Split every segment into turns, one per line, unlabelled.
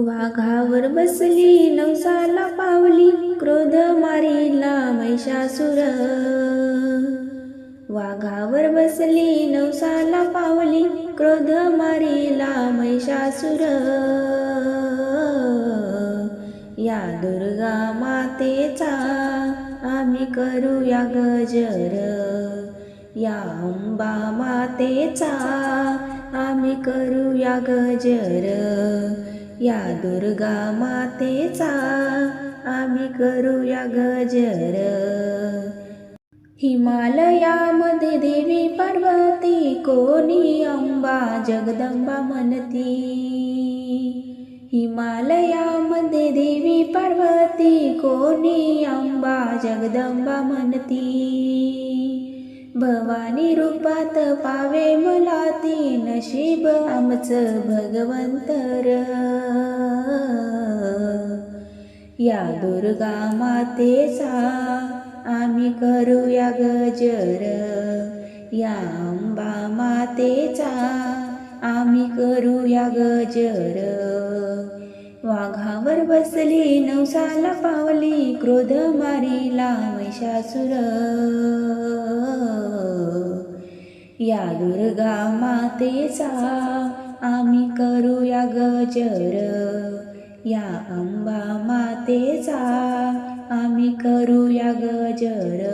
वाघावर बसली नवसाला पावली क्रोध मारिला महिषासुर. वाघावर बसली नवसाला पावली क्रोध मारिला महिषासुर. या दुर्गा मातेचा आम्ही करूया गजर. या अंबा मातेचा आम्ही करूया गजर. या दुर्गा मातेचा आम्ही करूया गजर. हिमालयामध्ये देवी पार्वती कोणी अंबा जगदंबा म्हणती. हिमालयामध्ये देवी पार्वती कोणी अंबा जगदंबा म्हणती. भवानी रूपात पावे मला ती नशीब आमचं भगवंतर या दुर्गा मातेचा आम्ही करूया गजर. या अंबा मातेचा आम्ही करूया गजर. वाघावर बसली नवसाला पावली क्रोध मारीला महिषासुर या दुर्गा मातेचा आम्ही करूया गजर. या अंबा मातेचा आम्ही करूया गजर.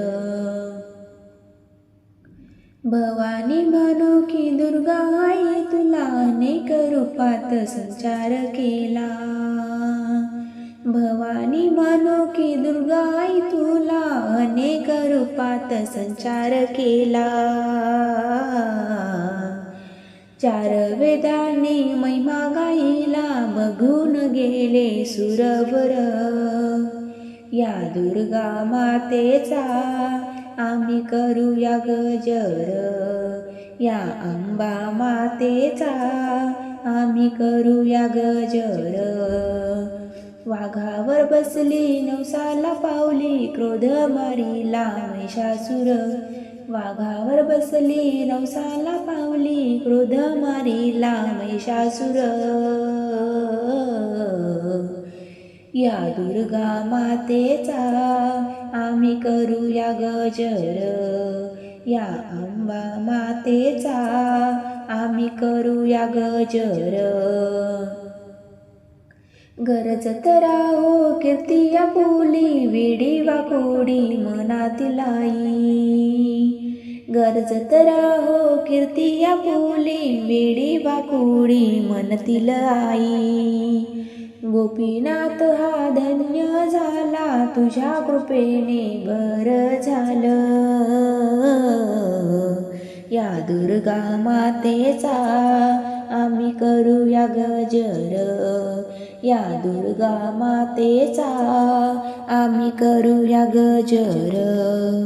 भवानी म्हणू की दुर्गा आई तुला अनेक रूपात संचार केला. भवानी म्हणू की दुर्गा तुला अनेक रूपात संचार केला. चार वेदाने महिमा गाईला बघून गेले सुरवर. या दुर्गा मातेचा आम्ही करूया गजर. या अंबा मातेचा आम्ही करूया गजर. वाघावर बसली नवसाला पावली क्रोध मारिला महिषासुर. वाघावर बसली नवसाला पावली क्रोध मारिला महिषासुर. या दुर्गा मातेचा आम्ही करूया गजर. या अंबा मातेचा आम्ही करूया गजर. गरजत राहो कीर्ती या विडी वेडी वाकोडी मनातील आई. गरजत राहो कीर्ती या विडी वेडी वाकोडी मनतील आई. गोपीनाथ हा धन्य झाला तुझ्या कृपेने बर झालं. या दुर्गा मातेचा आम्ही करूया गजर. या दुर्गा मातेचा आम्ही करूया गजर.